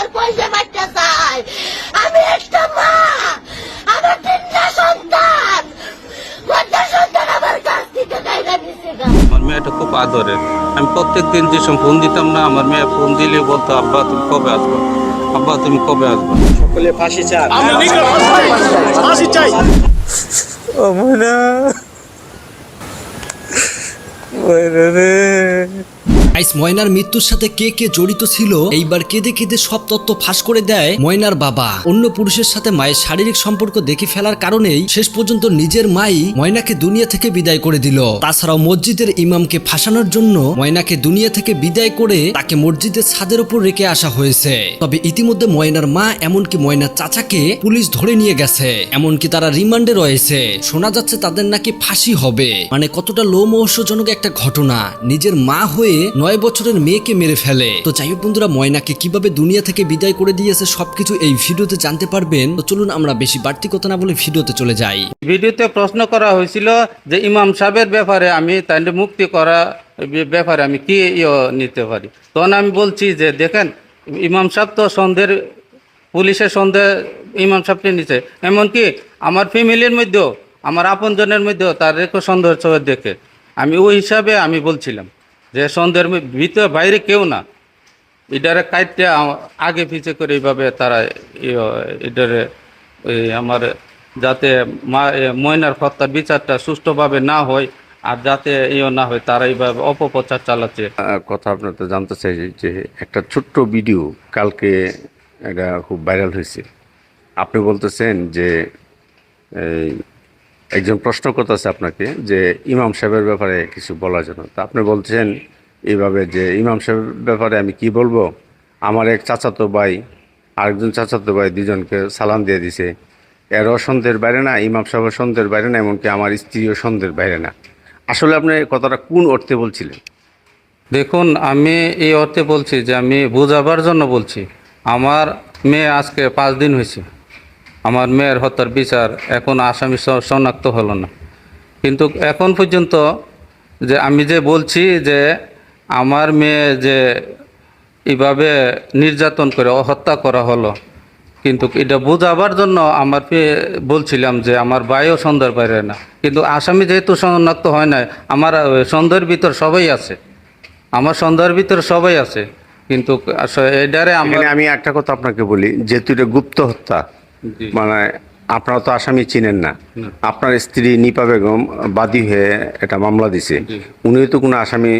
আমার পয়সা বাচ্চা চাই। আমি একটা মা আমার তিনটা সন্তান। কয়টা সন্তান আমার কাছ থেকে কাইরা নিছে আমার মেয়েটা খুব আদরের। আমি প্রত্যেক দিন যে সময় ফোন দিতাম না আমার মেয়ে ফোন দিলে বলতো আব্বা তুমি কবে আসবা? আব্বা তুমি কবে আসবা? সকলে ফাঁসি চান। ফাঁসি চাই। ও ময়না রে। গাইস ময়নার মৃত্যুর সাথে কে কে জড়িত ছিল? এইবার কেঁদে কেঁদে সব তথ্য ফাঁস করে দেয় ময়নার বাবা। অন্য পুরুষের সাথে মায়ের শারীরিক সম্পর্ক দেখে ফেলার কারণেই শেষ পর্যন্ত নিজের মাই ময়নাকে দুনিয়া থেকে বিদায় করে দিল। তাছাড়াও মসজিদের ইমামকে ফাঁসানোর জন্য ময়নাকে দুনিয়া থেকে বিদায় করে তাকে মসজিদের ছাদের উপর রেখে আসা হয়েছে। তবে ইতিমধ্যে ময়নার মা এমনকি ময়নার চাচাকে পুলিশ ধরে নিয়ে গেছে। এমনকি তারা রিমান্ডে রয়েছে। শোনা যাচ্ছে তাদের নাকি ফাঁসি হবে। মানে কতটা লোমহস্যজনক একটা ঘটনা। নিজের মা হয়ে নয় বছরের মেয়েকে মেরে ফেলে। তো যাই হোক বন্ধুরা, ময়নাকে কীভাবে দুনিয়া থেকে বিদায় করে দিয়েছে সবকিছু এই ভিডিওতে জানতে পারবেন। তো চলুন আমরা বেশি বাড়তি কথা না বলে ভিডিওতে চলে যাই। ভিডিওতে প্রশ্ন করা হয়েছিল যে ইমাম সাহেবের ব্যাপারে আমি তাইলে মুক্তি করা ব্যাপারে আমি কি নিতে পারি? তখন আমি বলছি যে, দেখেন, ইমাম সাহেব তো সন্ধ্যের পুলিশের সন্ধ্যে ইমাম সাহেবকে নিচে এমনকি আমার ফ্যামিলির মধ্যেও, আমার আপনজনের মধ্যেও তার চোখে দেখে। আমি ওই হিসাবে আমি বলছিলাম। যে সন্ধ্যের ম- ভিতরে বাইরে কেউ না। এটারে কাইটে আগে পিছে করে এইভাবে তারা এটারে আমার যাতে ময়নার হত্যার বিচারটা সুষ্ঠুভাবে না হয় আর যাতে ইয়ে না হয় তারা এইভাবে অপপ্রচার চালাচ্ছে। কথা আপনার তো জানতে চাই যে একটা ছোট্ট ভিডিও কালকে এটা খুব ভাইরাল হয়েছে। আপনি বলতেছেন যে এই, একজন প্রশ্ন করতেছে আপনাকে যে ইমাম সাহেবের ব্যাপারে কিছু বলার জন্য। তা আপনি বলছেন এইভাবে যে ইমাম সাহেবের ব্যাপারে আমি কি বলব? আমার এক চাচাতো ভাই, আরেকজন চাচাতো ভাই দুজনকে সালাম দিয়ে দিছে। এরও সন্ধ্যের বাইরে না, ইমাম সাহেবের সন্ধ্যের বাইরে না, এমনকি আমার স্ত্রীও সন্ধ্যের বাইরে না। আসলে আপনি কথাটা কোন অর্থে বলছিলেন? দেখুন, আমি এই অর্থে বলছি যে আমি বোঝাবার জন্য বলছি। আমার মেয়ে আজকে পাঁচ দিন হয়েছে। আমার মেয়ের হত্যার বিচার এখন আসামি শনাক্ত হলো না। কিন্তু এখন পর্যন্ত যে আমি যে বলছি যে আমার মেয়ে যে এভাবে নির্যাতন করে হত্যা করা হলো কিন্তু এটা বোঝাবার জন্য আমার বলছিলাম যে আমার ভাইও সন্দেহের বাইরে না। কিন্তু আসামি যেহেতু শনাক্ত হয় না আমার সন্দেহের ভিতর সবাই আছে। আমার সন্দেহের ভিতর সবাই আছে। কিন্তু এটারে আমি একটা কথা আপনাকে বলি যেহেতু এটা গুপ্ত হত্যা। মানে আপনারা তো আসামি চিনেন না। আপনার স্ত্রী নিপা বেগম বাদী হয়ে এটা মামলা দিছে। উনিও তো কোনো আসামি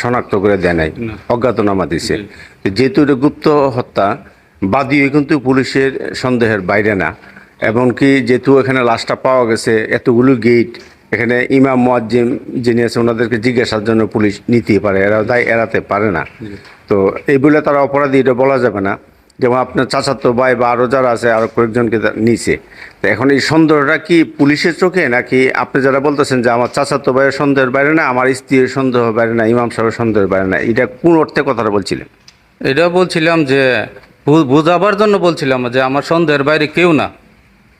শনাক্ত করে দেয় নাই অজ্ঞাতনামা দিছে। যেহেতু এটা গুপ্ত হত্যা বাদী হয়ে কিন্তু পুলিশের সন্দেহের বাইরে না। এমনকি যেহেতু এখানে লাশটা পাওয়া গেছে এতগুলো গেট এখানে ইমাম মোয়াজ্জিম যিনি আছে ওনাদেরকে জিজ্ঞাসার জন্য পুলিশ নিতে পারে। এরা দায় এড়াতে পারে না। তো এই বলে তারা অপরাধী এটা বলা যাবে না। যেমন আপনার চাচাতো ভাই বা আরও যারা আছে আরও কয়েকজনকে নিছে। তো এখন এই সন্দেহটা কি পুলিশের চোখে, নাকি আপনি যারা বলতেছেন যে আমার চাচাতো ভাইয়ের সন্দেহের বাইরে না, আমার স্ত্রীর সন্দেহ বাইরে না, ইমাম সাহেবের সন্দেহের বাইরে না, এটা কোন অর্থে কথাটা বলছিলেন? এটা বলছিলাম যে বোঝাবার জন্য বলছিলাম যে আমার সন্দেহের বাইরে কেউ না।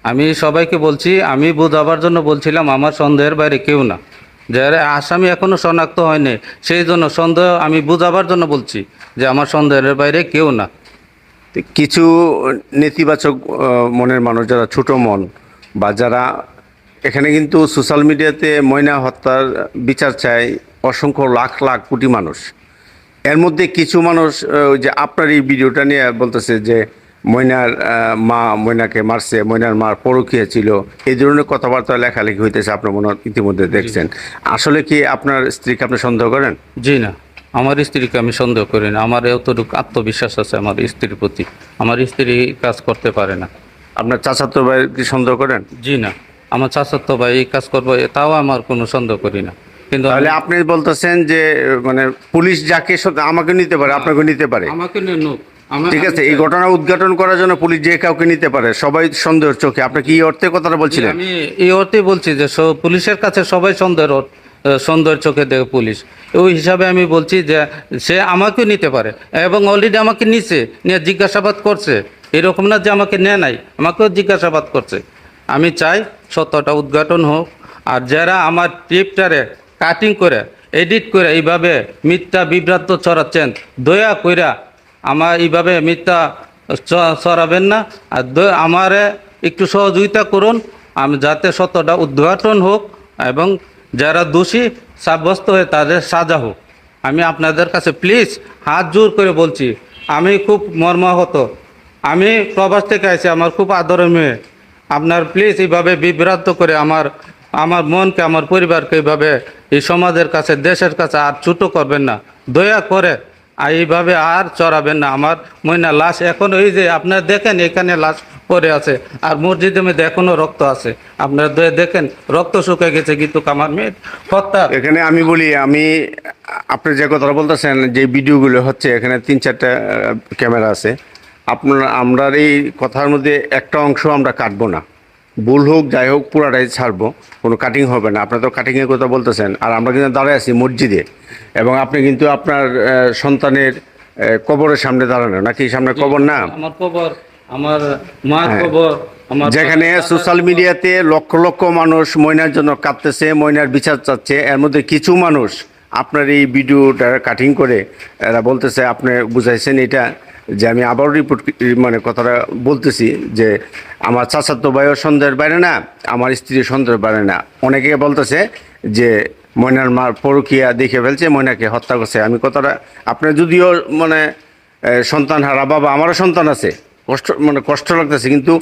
আমি সবাইকে বলছি, আমি বোঝাবার জন্য বলছিলাম আমার সন্দেহের বাইরে কেউ না। যারা আসামি এখনও শনাক্ত হয়নি, সেই জন্য সন্দেহ আমি বোঝাবার জন্য বলছি যে আমার সন্দেহের বাইরে কেউ না। কিছু নেতিবাচক মনের মানুষ যারা ছোট মন বা যারা এখানে কিন্তু সোশ্যাল মিডিয়াতে ময়না হত্যার বিচার চায় অসংখ্য লাখ লাখ কোটি মানুষ। এর মধ্যে কিছু মানুষ ওই যে আপনার এই ভিডিওটা নিয়ে বলতেছে যে ময়নার মা ময়নাকে মারছে ময়নার মার পরকীয়া ছিল। এই ধরনের কথাবার্তা লেখালেখি হইতেছে আপনার মনে হয় ইতিমধ্যে দেখছেন। আসলে কি আপনার স্ত্রীকে আপনি সন্দেহ করেন? জি না। আমার স্ত্রীকে আমি সন্দেহ করি না। আমার এতটুকু আত্মবিশ্বাস আছে আমার স্ত্রীর প্রতি। আমার স্ত্রী কাজ করতে পারে না। আপনার চাচাতো ভাইয়ের কি সন্দেহ করেন? জি না। আমার চাচাতো ভাই এই কাজ করব তাও আমার কোনো সন্দেহ করি না। কিন্তু তাহলে আপনি বলতেছেন যে মানে পুলিশ যাকে আমাকে নিতে পারে আপনাকে নিতে পারে। আমাকে ঠিক আছে এই ঘটনা উদ্ঘাটন করার জন্য পুলিশ যে কাউকে নিতে পারে সবাই সন্দেহের চোখে। আপনি কি এই অর্থে কথাটা বলছিলেন? আমি এই অর্থে বলছি যে পুলিশের কাছে সবাই সন্দেহের সন্দেহের চোখে দেখে পুলিশ। ওই হিসাবে আমি বলছি যে সে আমাকেও নিতে পারে এবং অলরেডি আমাকে নিছে, নিয়ে জিজ্ঞাসাবাদ করছে। এরকম না যে আমাকে নেয় নাই, আমাকেও জিজ্ঞাসাবাদ করছে। আমি চাই সত্যটা উদ্ঘাটন হোক। আর যারা আমার টিপটারে কাটিং করে এডিট করে এইভাবে মিথ্যা বিভ্রান্ত ছড়াচ্ছেন, দয়া কইরা আমার এইভাবে মিথ্যা চড়াবেন না। আর আমারে একটু সহযোগিতা করুন। আমি যাতে সত্যটা উদ্ঘাটন হোক এবং যারা দোষী, সাব্যস্ত হয়ে তাদের সাজা হোক। আমি আপনাদের কাছে প্লিজ হাত জোর করে বলছি, আমি খুব মর্মাহত। আমি প্রবাস থেকে আছি আমার খুব আদরের মেয়ে। আপনার প্লিজ এইভাবে বিভ্রান্ত করে আমার আমার মনকে, আমার পরিবারকে এইভাবে এই সমাজের কাছে, দেশের কাছে আর ছুটো করবেন না। দয়া করে আর এইভাবে আর চড়াবেন না। আমার ময়না লাশ এখন ওই যে আপনারা দেখেন, এখানে লাশ পড়ে আছে। আর মসজিদের মধ্যে এখনও রক্ত আছে। আপনারা দেখেন, রক্ত শুকে গেছে কিন্তু আমার মেয়ে হত্যা। এখানে আমি বলি, আমি, আপনি যে কথাটা বলতেছেন, যে ভিডিওগুলো হচ্ছে, এখানে তিন চারটা ক্যামেরা আছে। আপনার, আমরা এই কথার মধ্যে একটা অংশ আমরা কাটবো না। ভুল হোক যাই হোক পুরাটাই ছাড়বো কোনো কাটিং হবে না। আপনার তো কাটিংয়ের কথা বলতেছেন আর আমরা কিন্তু দাঁড়ায় আছি মসজিদে এবং আপনি কিন্তু আপনার সন্তানের কবরের সামনে দাঁড়ানো নাকি সামনে কবর? না? আমার কবর আমার মা হ্যাঁ। কবর যেখানে সোশ্যাল মিডিয়াতে লক্ষ লক্ষ মানুষ ময়নার জন্য কাঁদতেছে ময়নার বিচার চাচ্ছে এর মধ্যে কিছু মানুষ আপনার এই ভিডিওটা কাটিং করে এরা বলতেছে আপনি বুঝাইছেন এটা যে আমি আবারও রিপোর্ট মানে কথাটা বলতেছি যে আমার চাচাতো ভাইও সন্দেহের বাইরে না, আমার স্ত্রীর সন্দেহের বাইরে না। অনেকে বলতেছে যে ময়নার মার পরকিয়া দেখে ফেলছে, ময়নাকে হত্যা করছে। আমি কথাটা, আপনার যদিও মানে সন্তান হারা বাবা, আমারও সন্তান আছে। কষ্ট মানে কষ্ট লাগতেছে, কিন্তু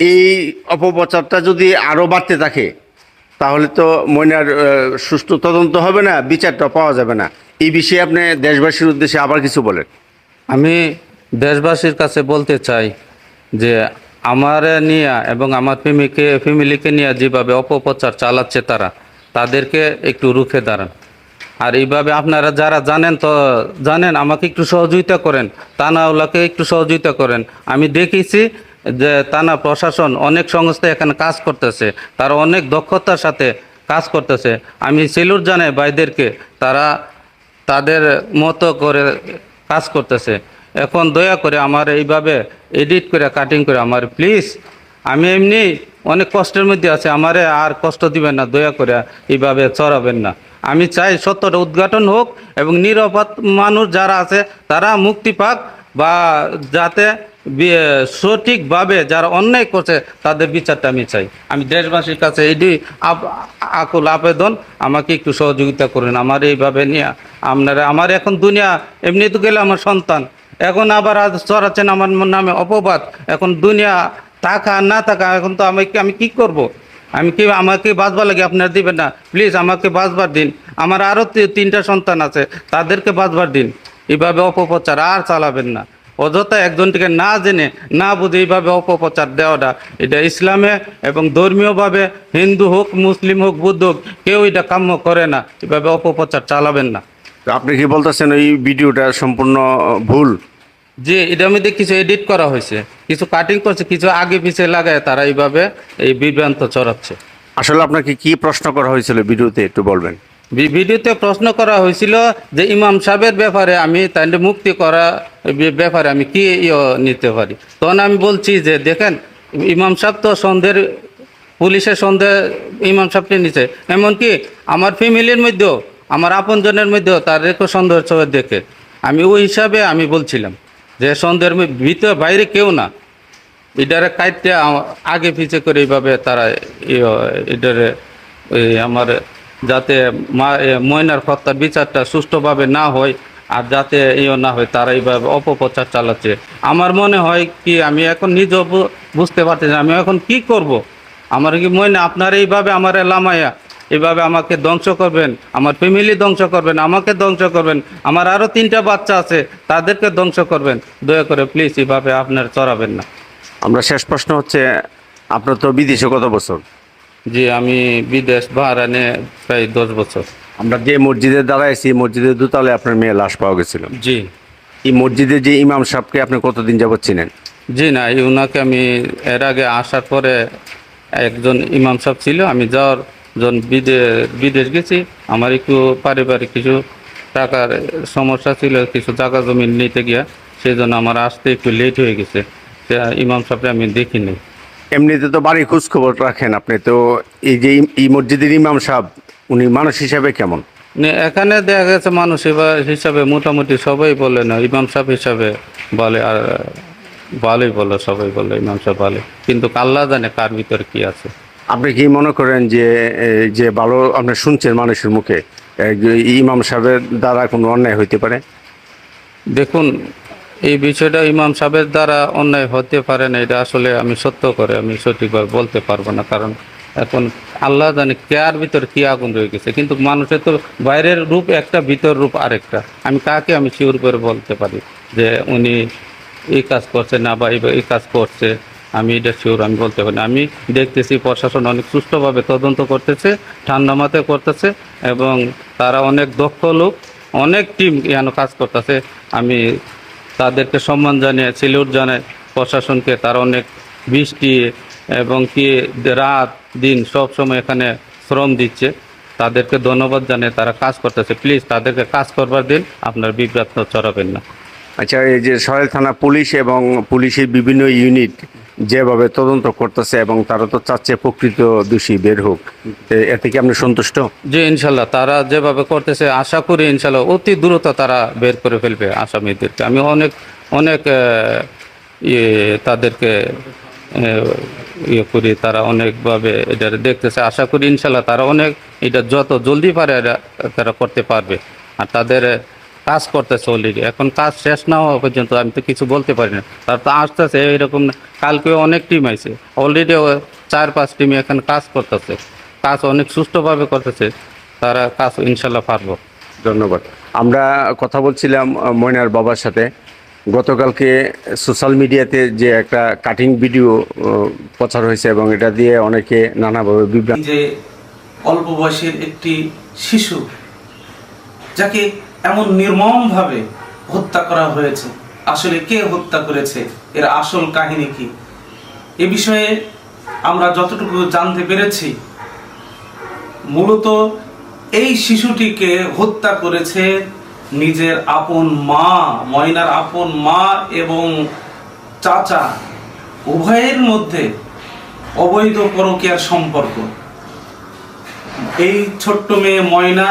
এই অপপ্রচারটা যদি আরও বাড়তে থাকে, তাহলে তো ময়নার সুষ্ঠু তদন্ত হবে না, বিচারটা পাওয়া যাবে না। এই বিষয়ে আপনি দেশবাসীর উদ্দেশ্যে আবার কিছু বলেন। আমি দেশবাসীর কাছে বলতে চাই যে আমার নিয়ে এবং আমার ফ্যামিলিকে ফ্যামিলিকে নিয়ে যেভাবে অপপ্রচার চালাচ্ছে তারা, তাদেরকে একটু রুখে দাঁড়ান। আর এইভাবে আপনারা যারা জানেন তো জানেন, আমাকে একটু সহযোগিতা করেন তানাওয়ালাকে একটু সহযোগিতা করেন। আমি দেখেছি যে তানা প্রশাসন অনেক সংস্থা এখানে কাজ করতেছে, তারা অনেক দক্ষতার সাথে কাজ করতেছে। আমি সেলুট জানাই ভাইদেরকে, তারা তাদের মতো করে কাজ করতেছে। এখন দয়া করে আমার এইভাবে এডিট করে কাটিং করে আমার প্লিজ আমি এমনি অনেক কষ্টের মধ্যে আছে, আমারে আর কষ্ট দিবেন না, দয়া করে এইভাবে চড়াবেন না। আমি চাই সত্যটা উদ্ঘাটন হোক এবং নিরাপদ মানুষ যারা আছে, তারা মুক্তি পাক বা যাতে সঠিকভাবে যারা অন্যায় করছে, তাদের বিচারটা আমি চাই। আমি দেশবাসীর কাছে এটি আকুল আবেদন। আমাকে একটু সহযোগিতা করেন। আমার এইভাবে নিয়ে আপনারা আমার এখন দুনিয়া, এমনি তো গেলে আমার সন্তান। এখন আবার চড়াচ্ছেন আমার নামে অপবাদ। এখন দুনিয়া টাকা না থাকা, এখন তো আমাকে আমি কি করব। আমি কি আমাকে বাঁচবার লাগে? আপনারা দিবেন না। প্লিজ আমাকে বাঁচবার দিন। আমার আরও তিনটা সন্তান আছে। তাদেরকে বাঁচবার দিন। এভাবে অপপ্রচার আর চালাবেন না। অযথা একজনটিকে না জেনে না বুঝে এইভাবে অপপ্রচার দেওয়াটা এটা ইসলামে এবং ধর্মীয়ভাবে হিন্দু হোক মুসলিম হোক বুদ্ধ হোক কেউ এটা কাম্য করে না এভাবে অপপ্রচার চালাবেন না। আপনি কি বলতেছেন ওই ভিডিওটা সম্পূর্ণ ভুল? যে এটার মধ্যে কিছু এডিট করা হয়েছে কিছু কাটিং করছে কিছু আগে পিছিয়ে লাগায় তারা এইভাবে এই বিভ্রান্ত চড়াচ্ছে আসলে আপনাকে কি প্রশ্ন করা হয়েছিল ভিডিওতে একটু বলবেন? ভিডিওতে প্রশ্ন করা হয়েছিল যে ইমাম সাহেবের ব্যাপারে আমি তাই মুক্তি করা ব্যাপারে আমি কি ইয়ে নিতে পারি? তখন আমি বলছি যে দেখেন ইমাম সাহেব তো সন্ধ্যের পুলিশের সন্দেহ ইমাম সাহেবকে নিচে এমনকি আমার ফ্যামিলির মধ্যেও আমার আপনজনের মধ্যেও তাদেরকে সন্দেহের চোখে দেখে। আমি ওই হিসাবে আমি বলছিলাম যে সন্দেহের ভিতরে বাইরে কেউ না। এটারে কাইতে আগে পিছে করে এইভাবে তারা ইয়ে, এটারে আমার যাতে ময়নার হত্যার বিচারটা সুষ্ঠুভাবে না হয় আর যাতে ইয়ে না হয় তারা এইভাবে অপপ্রচার চালাচ্ছে। আমার মনে হয় কি আমি এখন নিজেও বুঝতে পারছি না, আমি এখন কি করব। আমার কি মনে আপনার এইভাবে আমার লামায়া এইভাবে আমাকে ধ্বংস করবেন আমার ফ্যামিলি ধ্বংস করবেন আমাকে ধ্বংস করবেন আমার আরও তিনটা বাচ্চা আছে তাদেরকে ধ্বংস করবেন। দয়া করে প্লিজ এইভাবে আপনার চড়াবেন না। আমরা শেষ প্রশ্ন হচ্ছে আপনার তো বিদেশে কত বছর? জি আমি বিদেশ বাহারানে প্রায় দশ বছর। আমরা যে মসজিদে দাঁড়াইছি মসজিদের দুতালে আপনার মেয়ে লাশ পাওয়া গেছিল। জি। এই মসজিদে যে ইমাম সাহেবকে আপনি কতদিন যাবত চিনেন? জি না এই ওনাকে আমি এর আগে আসার পরে একজন ইমাম সাহেব ছিল আমি যাওয়ার জন বিদেশ বিদেশ গেছি। আমার একটু পারিবারিক কিছু টাকার সমস্যা ছিল কিছু জায়গা জমি নিতে গিয়া সেই জন্য আমার আসতে একটু লেট হয়ে গেছে। তা ইমাম সাহেবকে আমি দেখিনি। এমনিতে তো বাড়ি খোঁজ খবর রাখেন আপনি তো এই যে এই মসজিদের ইমাম সাহেব উনি মানুষ হিসাবে কেমন? এখানে দেখা গেছে মানুষ হিসাবে মোটামুটি সবাই বলে না ইমাম সাহেব হিসাবে বলে আর ভালোই বলে সবাই বলে ইমাম সাহেব ভালো কিন্তু আল্লাহ জানে কার ভিতরে কি আছে। আপনি কি মনে করেন যে যে ভালো আপনি শুনছেন মানুষের মুখে ইমাম সাহেবের দ্বারা কোনো অন্যায় হইতে পারে? দেখুন এই বিষয়টা ইমাম সাহেবের দ্বারা অন্যায় হতে পারে না, এটা আসলে আমি সত্য করে, আমি সঠিকভাবে বলতে পারব না, কারণ এখন আল্লাহ জানে কেয়ার ভিতরে কি আগুন রয়ে গেছে, কিন্তু মানুষের তো বাইরের রূপ একটা, ভিতর রূপ আরেকটা আমি কাকে আমি শিওর করে বলতে পারি যে উনি এই কাজ করছে না বা এই- কাজ করছে, আমি এটা শিওর আমি বলতে পারি। আমি দেখতেছি প্রশাসন অনেক সুষ্ঠুভাবে তদন্ত করতেছে ঠান্ডা মাথায় করতেছে, এবং তারা অনেক দক্ষ লোক, অনেক টিম এখানে কাজ করতেছে আমি তাদেরকে সম্মান জানিয়ে সেলিউট জানায় প্রশাসনকে তারা অনেক বৃষ্টি এবং কি রাত, দিন সব সময় এখানে শ্রম দিচ্ছে। তাদেরকে ধন্যবাদ জানিয়ে তারা কাজ করতেছে। প্লিজ তাদেরকে কাজ করবার দিন, আপনার বিভ্রাত চড়াবেন না। আচ্ছা এই যে সহেল থানা পুলিশ এবং পুলিশের বিভিন্ন ইউনিট যেভাবে তদন্ত করতেছে এবং তারা তো চাচ্ছে প্রকৃত দোষী বের হোক এতে কি আপনি সন্তুষ্ট? যে ইনশাল্লাহ, তারা যেভাবে করতেছে, আশা করি ইনশাল্লাহ অতি দ্রুত তারা বের করে ফেলবে আসামিদেরকে। আমি অনেক অনেক ইয়ে তাদেরকে ইয়ে করি, তারা অনেকভাবে এটা দেখতেছে। আশা করি ইনশাল্লাহ তারা অনেক, এটা যত জলদি পারে তারা করতে পারবে। আর তাদের কাজ করতেছে অলরেডি এখন কাজ শেষ না হওয়া পর্যন্ত আমি তো কিছু বলতে পারি না। তার তো আসতেছে এরকম না। কালকেও অনেক টিম আছে অলরেডি চার পাঁচ টিম এখন কাজ করতেছে। কাজ অনেক সুষ্ঠুভাবে করতেছে। তারা কাজ ইনশাল্লাহ পারব। ধন্যবাদ। আমরা কথা বলছিলাম ময়নার বাবার সাথে। গতকালকে সোশ্যাল মিডিয়াতে যে একটা কাটিং ভিডিও প্রচার হয়েছে এবং এটা দিয়ে অনেকে নানাভাবে বিভ্রান্ত যে অল্প বয়সের একটি শিশু যাকে এমন নির্মমভাবে হত্যা করা হয়েছে। আসলে কে হত্যা করেছে? এর আসল কাহিনী কি? এ বিষয়ে আমরা যতটুকু জানতে পেরেছি, মূলত এই শিশুটিকে হত্যা করেছে নিজের আপন মা, ময়নার আপন মা এবং চাচা। উভয়ের মধ্যে অবৈধ পরকীয়ার সম্পর্ক। এই ছোট্ট মেয়ে ময়না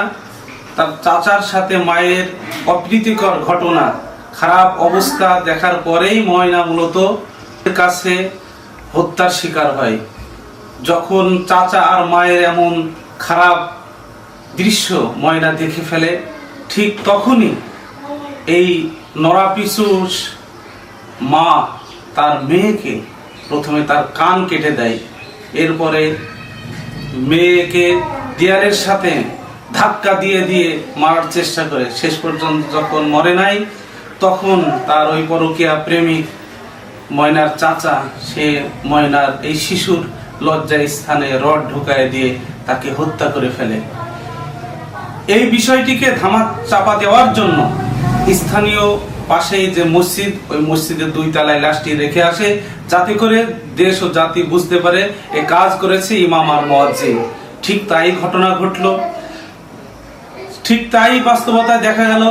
তার চাচার সাথে মায়ের অপ্রীতিকর ঘটনা, খারাপ অবস্থা দেখার পরেই ময়না মূলত কাছে হত্যার শিকার হয়। যখন চাচা আর মায়ের এমন খারাপ দৃশ্য ময়না দেখে ফেলে, ঠিক তখনই এই নরাপিসু মা তার মেয়েকে প্রথমে তার কান কেটে দেয়। এরপরে মেয়েকে দেয়ালের সাথে ধাক্কা দিয়ে দিয়ে মারার চেষ্টা করে। শেষ পর্যন্ত যখন মরে নাই, তখন তার ওই পরকীয়া প্রেমিক ময়নার চাচা, সে ময়নার এই শিশুর লজ্জা স্থানে রড ঢুকায় দিয়ে তাকে হত্যা করে ফেলে। এই বিষয়টিকে ধামাক চাপা দেওয়ার জন্য স্থানীয় পাশেই যে মসজিদ, ওই মসজিদের দুই তলায় লাশটি রেখে আসে, যাতে করে দেশ ও জাতি বুঝতে পারে, এ কাজ করেছে ইমাম আর মুয়াজ্জিন। ঠিক তাই ঘটনা ঘটলো। ঠিক তাই বাস্তবতায় দেখা গেল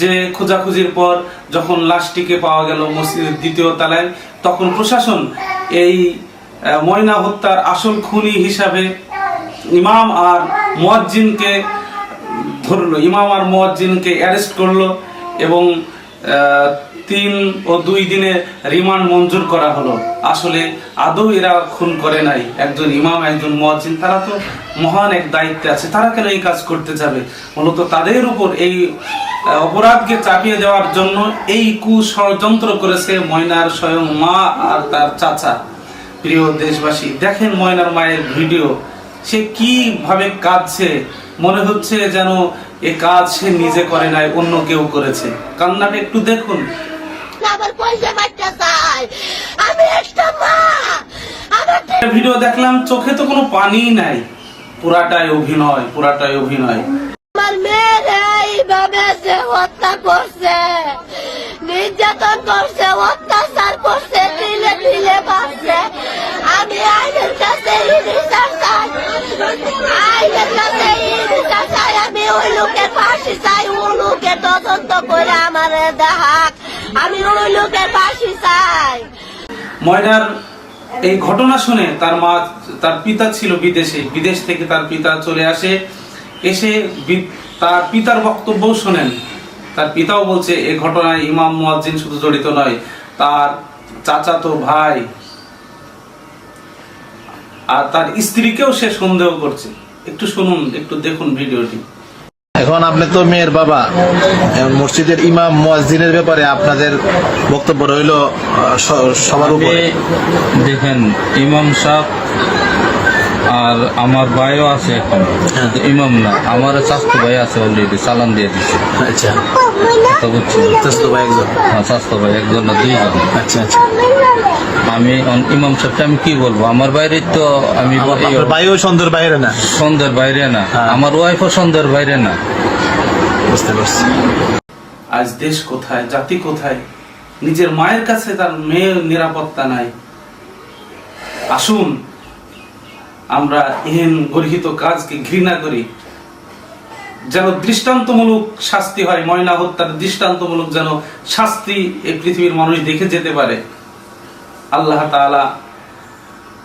যে খোঁজাখুঁজির পর যখন লাশটিকে পাওয়া গেল মসজিদের দ্বিতীয় তালায়, তখন প্রশাসন এই ময়না হত্যার আসল খুনি হিসাবে ইমাম আর মোয়াজ্জিনকে ধরলো, ইমাম আর মোয়াজ্জিনকে অ্যারেস্ট করল এবং তিন ও দুই দিনে রিমান্ড মঞ্জুর করা হলো। আসলে আদৌ এরা খুন করে নাই। একজন ইমাম, একজন মুয়াজ্জিন, তারা তো মহান এক দায়িত্বে আছে। তারা কেন এই কাজ করতে যাবে? মূলত তাদের উপর এই অপরাধকে চাপিয়ে দেওয়ার জন্য এই কুষড়যন্ত্র করেছে ময়নার স্বয়ং মা আর তার চাচা। প্রিয় দেশবাসী, দেখেন ময়নার মায়ের ভিডিও। সে কীভাবে কাঁদছে? মনে হচ্ছে যেন এ কাজ সে নিজে করে নাই অন্য কেউ করেছে। কান্নাটা একটু দেখুন। আমার পয়সা বাচ্চা আমি একটা মা। ভিডিও দেখলাম চোখে তো কোনো পানিই নাই। পুরাটাই অভিনয় পুরাটাই অভিনয়। আমার মেয়ের এইভাবে সে হত্যা করছে। নির্যাতন করছে অত্যাচার করছে দিলে দিলে বাঁচছে ময়নার এই ঘটনা শুনে তার মা, তার পিতা ছিল বিদেশে। বিদেশ থেকে তার পিতা চলে আসে। এসে তার পিতার বক্তব্য শোনেন। তার পিতাও বলছে এই ঘটনায় ইমাম মুয়াজ্জিন শুধু জড়িত নয়, তার চাচাতো ভাই আর তার স্ত্রীকেও সে সন্দেহ করছে। একটু শুনুন একটু দেখুন ভিডিওটি। এখন আপনি তো মেয়ের বাবা। মসজিদের ইমাম মুয়াজ্জিনের ব্যাপারে আপনাদের বক্তব্য রইল সবার উপরে। দেখেন ইমাম সাহেব আর আমার ভাইও আছে এখন। কিন্তু ইমাম না আমার স্বাস্থ্য ভাই আছে অলরেডি চালান দিয়ে দিচ্ছে আচ্ছা। তো বুঝছি তো ভাই একজন? হ্যাঁ, স্বাস্থ্য ভাই একজন না দুইজন। আচ্ছা আচ্ছা। আমি ইমাম সাহেবকে আমি কি বলব? আমার বাইরে তো আমি ভাইও সন্ধ্যের বাইরে না? সন্ধ্যের বাইরে না। হ্যাঁ। আমার ওয়াইফও সন্ধ্যের বাইরে না। বুঝতে পারছি। আজ দেশ কোথায় জাতি কোথায়? নিজের মায়ের কাছে তার মেয়ের নিরাপত্তা নাই। আসুন। আমরা এহেন গর্হিত কাজকে ঘৃণা করি। যেন দৃষ্টান্তমূলক শাস্তি হয়, ময়না হত্যার দৃষ্টান্তমূলক যেন শাস্তি এই পৃথিবীর মানুষ দেখে যেতে পারে। আল্লাহ তাআলা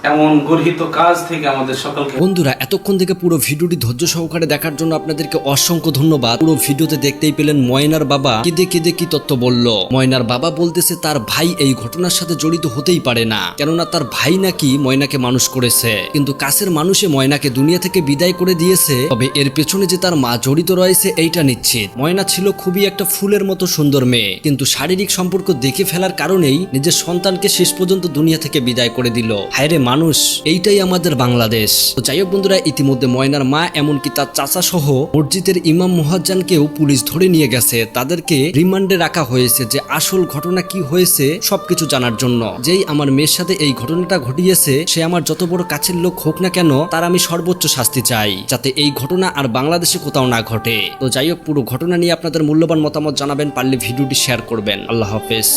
এমন গর্হিত কাজ থেকে আমাদের সকলকে বন্ধুরা, এতক্ষণ থেকে পুরো ভিডিওটি ধৈর্য সহকারে দেখার জন্য আপনাদেরকে অসংখ্য ধন্যবাদ। পুরো ভিডিওতে দেখতেই পেলেন ময়নার বাবা কেঁদে কেঁদে কি তত্ত্ব বলল। ময়নার বাবা বলতেছে, তার ভাই এই ঘটনার সাথে জড়িত হতেই পারে না। কেননা তার ভাই নাকি ময়নাকে মানুষ করেছে। কিন্তু কাছের মানুষে ময়নাকে দুনিয়া থেকে বিদায় করে দিয়েছে। তবে এর পেছনে যে তার মা জড়িত রয়েছে, এইটা নিশ্চিত। ময়না ছিল খুবই একটা ফুলের মতো সুন্দর মেয়ে। কিন্তু শারীরিক সম্পর্ক দেখে ফেলার কারণেই নিজের সন্তানকে শেষ পর্যন্ত দুনিয়া থেকে বিদায় করে দিল। হায়রে মানুষ, এইটাই আমাদের বাংলাদেশ। তো যাই হোক বন্ধুরা, ইতিমধ্যে ময়নার মা এমনকি তার চাচা সহ মসজিদের ইমাম মুহাজ্জানকেও পুলিশ ধরে নিয়ে গেছে। তাদেরকে রিমান্ডে রাখা হয়েছে যে আসল ঘটনা কি হয়েছে সবকিছু জানার জন্য। যেই আমার মেয়ের সাথে এই ঘটনাটা ঘটিয়েছে, সে আমার যত বড় কাছের লোক হোক না কেন, তার আমি সর্বোচ্চ শাস্তি চাই, যাতে এই ঘটনা আর বাংলাদেশে কোথাও না ঘটে। তো যাই হোক, পুরো ঘটনা নিয়ে আপনাদের মূল্যবান মতামত জানাবেন, পারলে ভিডিওটি শেয়ার করবেন। আল্লাহ হাফেজ।